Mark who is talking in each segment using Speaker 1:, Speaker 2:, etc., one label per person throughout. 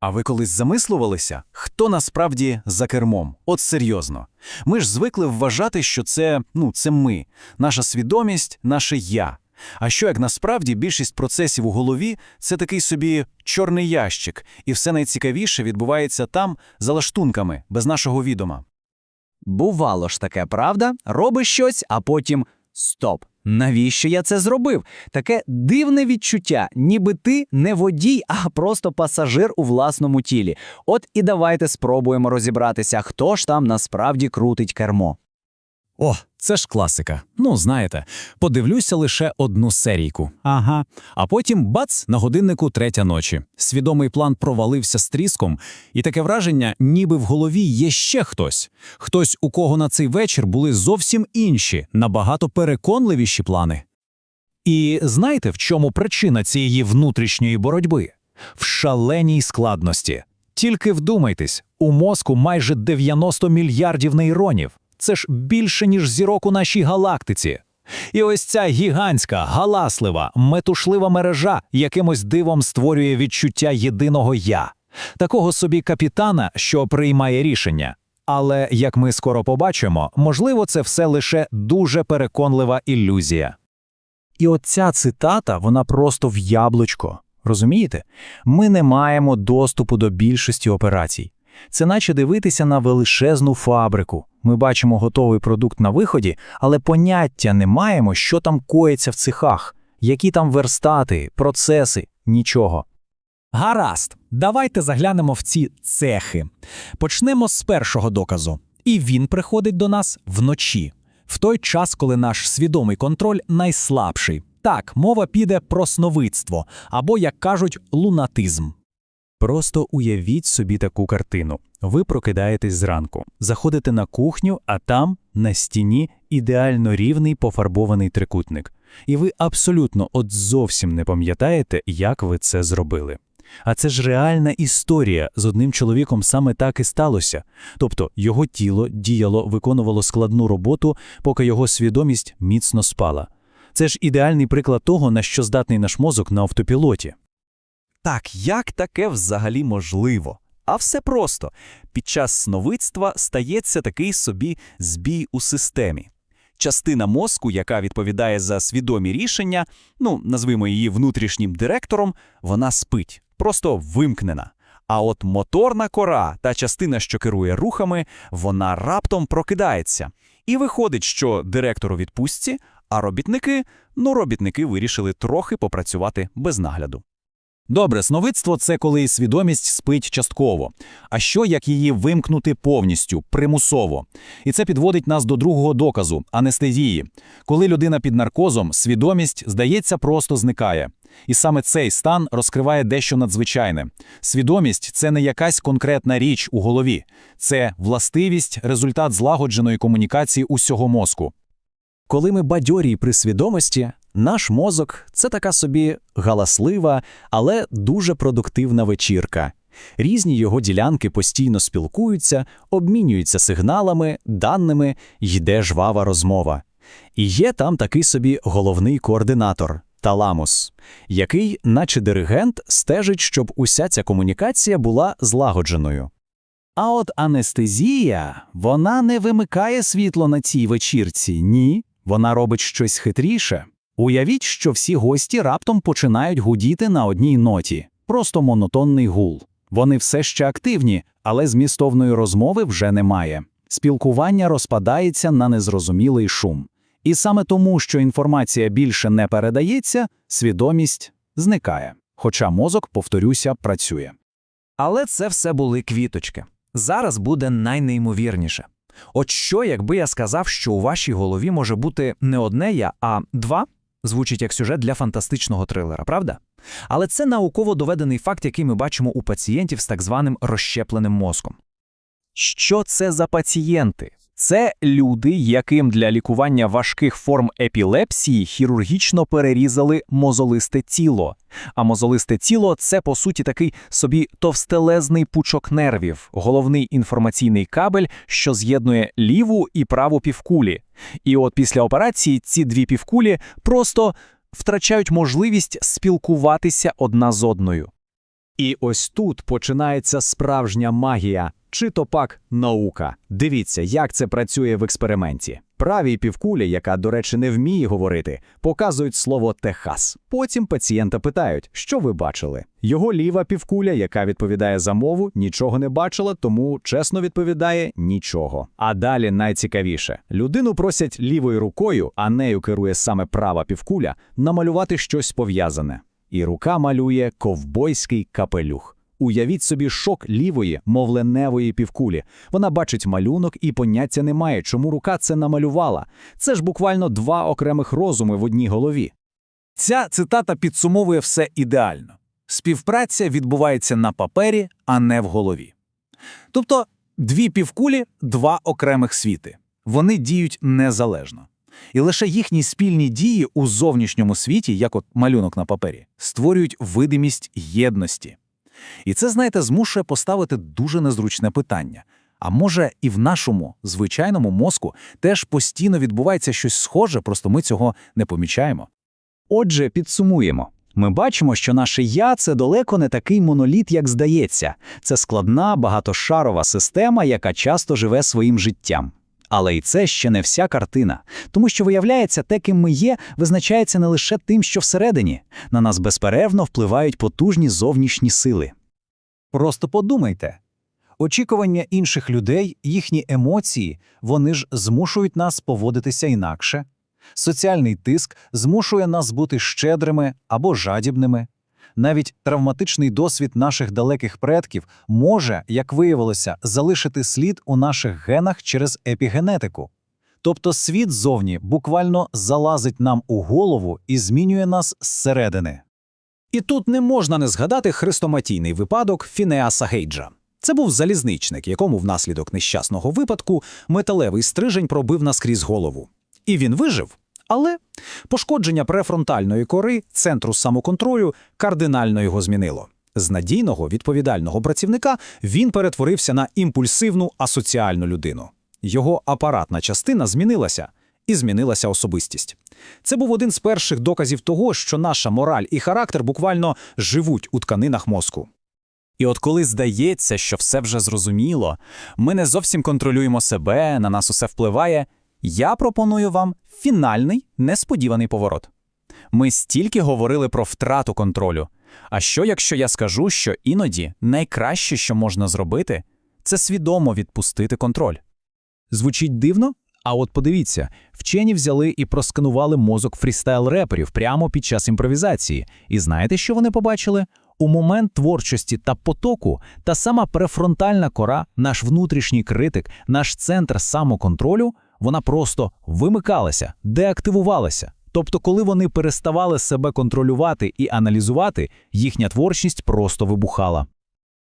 Speaker 1: А ви колись замислювалися, хто насправді за кермом? От серйозно. Ми ж звикли вважати, що це, ну, це ми, наша свідомість, наше я. А що як насправді більшість процесів у голові це такий собі чорний ящик, і все найцікавіше відбувається там за лаштунками, без нашого відома.
Speaker 2: Бувало ж таке, правда? Робиш щось, а потім стоп. Навіщо я це зробив? Таке дивне відчуття, ніби ти не водій, а просто пасажир у власному тілі. От і давайте спробуємо розібратися, хто ж там насправді крутить кермо.
Speaker 3: О, це ж класика. Ну, знаєте, подивлюся лише одну серійку. Ага. А потім бац на годиннику третя ночі. Свідомий план провалився з тріском, і таке враження, ніби в голові є ще хтось. Хтось, у кого на цей вечір були зовсім інші, набагато переконливіші плани. І знаєте, в чому причина цієї внутрішньої боротьби? В шаленій складності. Тільки вдумайтесь, у мозку майже 90 мільярдів нейронів. Це ж більше, ніж зірок у нашій галактиці. І ось ця гігантська, галаслива, метушлива мережа якимось дивом створює відчуття єдиного я, такого собі капітана, що приймає рішення. Але, як ми скоро побачимо, можливо, це все лише дуже переконлива ілюзія.
Speaker 4: І от ця цитата, вона просто в яблучко. Розумієте? Ми не маємо доступу до більшості операцій. Це наче дивитися на величезну фабрику. Ми бачимо готовий продукт на виході, але поняття не маємо, що там коїться в цехах, які там верстати, процеси, нічого.
Speaker 3: Гаразд, давайте заглянемо в ці цехи. Почнемо з першого доказу. І він приходить до нас вночі, в той час, коли наш свідомий контроль найслабший. Так, мова піде про сновидство або, як кажуть, лунатизм.
Speaker 4: Просто уявіть собі таку картину. Ви прокидаєтесь зранку, заходите на кухню, а там на стіні ідеально рівний пофарбований трикутник. І ви абсолютно от зовсім не пам'ятаєте, як ви це зробили. А це ж реальна історія. З одним чоловіком саме так і сталося. Тобто його тіло діяло, виконувало складну роботу, поки його свідомість міцно спала. Це ж ідеальний приклад того, на що здатний наш мозок на автопілоті.
Speaker 5: Так, як таке взагалі можливо? А все просто. Під час сновидства стається такий собі збій у системі. Частина мозку, яка відповідає за свідомі рішення, ну, назвемо її внутрішнім директором, вона спить, просто вимкнена. А от моторна кора, та частина, що керує рухами, вона раптом прокидається. І виходить, що директор у відпустці, а робітники, ну, робітники вирішили трохи попрацювати без нагляду.
Speaker 1: Добре, сновидство це коли свідомість спить частково. А що як її вимкнути повністю, примусово? І це підводить нас до другого доказу анестезії. Коли людина під наркозом, свідомість, здається, просто зникає. І саме цей стан розкриває дещо надзвичайне. Свідомість це не якась конкретна річ у голові, це властивість, результат злагодженої комунікації усього мозку.
Speaker 4: Коли ми бадьорі при свідомості, наш мозок це така собі галаслива, але дуже продуктивна вечірка. Різні його ділянки постійно спілкуються, обмінюються сигналами, даними, йде жвава розмова. І є там такий собі головний координатор таламус, який, наче диригент, стежить, щоб уся ця комунікація була злагодженою. А от анестезія, вона не вимикає світло на цій вечірці, ні, вона робить щось хитріше. Уявіть, що всі гості раптом починають гудіти на одній ноті, просто монотонний гул. Вони все ще активні, але змістовної розмови вже немає. Спілкування розпадається на незрозумілий шум. І саме тому, що інформація більше не передається, свідомість зникає. Хоча мозок, повторюся, працює.
Speaker 2: Але це все були квіточки. Зараз буде найнеймовірніше. От що, якби я сказав, що у вашій голові може бути не одне я, а два? Звучить як сюжет для фантастичного трилера, правда? Але це науково доведений факт, який ми бачимо у пацієнтів з так званим розщепленим мозком. Що це за пацієнти? Це люди, яким для лікування важких форм епілепсії хірургічно перерізали мозолисте тіло. А мозолисте тіло це, по суті, такий собі товстелезний пучок нервів, головний інформаційний кабель, що з'єднує ліву і праву півкулі. І от після операції ці дві півкулі просто втрачають можливість спілкуватися одна з одною.
Speaker 4: І ось тут починається справжня магія, чи то пак наука. Дивіться, як це працює в експерименті. Правій півкулі, яка, до речі, не вміє говорити, показують слово Техас. Потім пацієнта питають, що ви бачили. Його ліва півкуля, яка відповідає за мову, нічого не бачила, тому чесно відповідає нічого. А далі найцікавіше: людину просять лівою рукою, а нею керує саме права півкуля, намалювати щось пов'язане. І рука малює ковбойський капелюх. Уявіть собі шок лівої, мовленевої півкулі. Вона бачить малюнок і поняття не має, чому рука це намалювала. Це ж буквально два окремих розуми в одній голові.
Speaker 1: Ця цитата підсумовує все ідеально. Співпраця відбувається на папері, а не в голові. Тобто дві півкулі – два окремих світи. Вони діють незалежно. І лише їхні спільні дії у зовнішньому світі, як от малюнок на папері, створюють видимість єдності. І це, знаєте, змушує поставити дуже незручне питання. А може, і в нашому звичайному мозку теж постійно відбувається щось схоже, просто ми цього не помічаємо.
Speaker 4: Отже, підсумуємо. Ми бачимо, що наше я це далеко не такий моноліт, як здається. Це складна, багатошарова система, яка часто живе своїм життям. Але і це ще не вся картина, тому що виявляється, те, ким ми є, визначається не лише тим, що всередині. На нас безперервно впливають потужні зовнішні сили.
Speaker 1: Просто подумайте. Очікування інших людей, їхні емоції, вони ж змушують нас поводитися інакше. Соціальний тиск змушує нас бути щедрими або жадібними. Навіть травматичний досвід наших далеких предків може, як виявилося, залишити слід у наших генах через епігенетику. Тобто світ ззовні буквально залазить нам у голову і змінює нас зсередини.
Speaker 3: І тут не можна не згадати хрестоматійний випадок Фінеаса Гейджа. Це був залізничник, якому внаслідок нещасного випадку металевий стрижень пробив наскрізь голову. І він вижив. Але пошкодження префронтальної кори, центру самоконтролю, кардинально його змінило. З надійного відповідального працівника він перетворився на імпульсивну асоціальну людину. Його апаратна частина змінилася, і змінилася особистість. Це був один з перших доказів того, що наша мораль і характер буквально живуть у тканинах мозку.
Speaker 5: І от коли здається, що все вже зрозуміло, ми не зовсім контролюємо себе, на нас усе впливає, я пропоную вам фінальний несподіваний поворот. Ми стільки говорили про втрату контролю. А що, якщо я скажу, що іноді найкраще, що можна зробити, це свідомо відпустити контроль?
Speaker 3: Звучить дивно? А от подивіться, вчені взяли і просканували мозок фрістайл-реперів прямо під час імпровізації. І знаєте, що вони побачили? У момент творчості та потоку та сама префронтальна кора, наш внутрішній критик, наш центр самоконтролю, вона просто вимикалася, деактивувалася. Тобто, коли вони переставали себе контролювати і аналізувати, їхня творчість просто вибухала.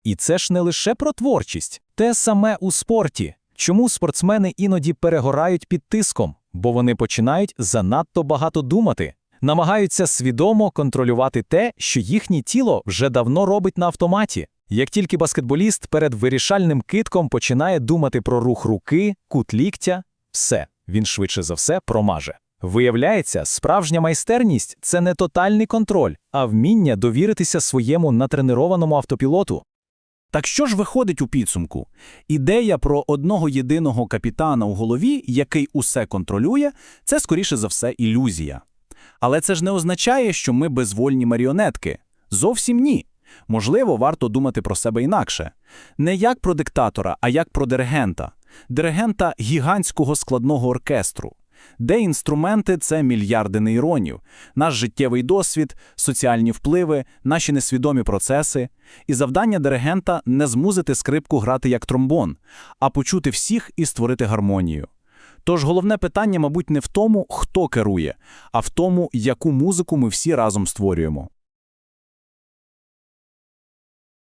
Speaker 1: І це ж не лише про творчість, те саме у спорті. Чому спортсмени іноді перегорають під тиском? Бо вони починають занадто багато думати, намагаються свідомо контролювати те, що їхнє тіло вже давно робить на автоматі. Як тільки баскетболіст перед вирішальним китком починає думати про рух руки, кут ліктя, все, він швидше за все промаже. Виявляється, справжня майстерність це не тотальний контроль, а вміння довіритися своєму натренованому автопілоту. Так що ж виходить у підсумку? Ідея про одного єдиного капітана у голові, який усе контролює, це скоріше за все ілюзія. Але це ж не означає, що ми безвольні маріонетки. Зовсім ні. Можливо, варто думати про себе інакше. Не як про диктатора, а як про диригента. Диригента гігантського складного оркестру. Де інструменти це мільярди нейронів, наш життєвий досвід, соціальні впливи, наші несвідомі процеси. І завдання диригента не змусити скрипку грати як тромбон, а почути всіх і створити гармонію. Тож головне питання, мабуть, не в тому, хто керує, а в тому, яку музику ми всі разом створюємо.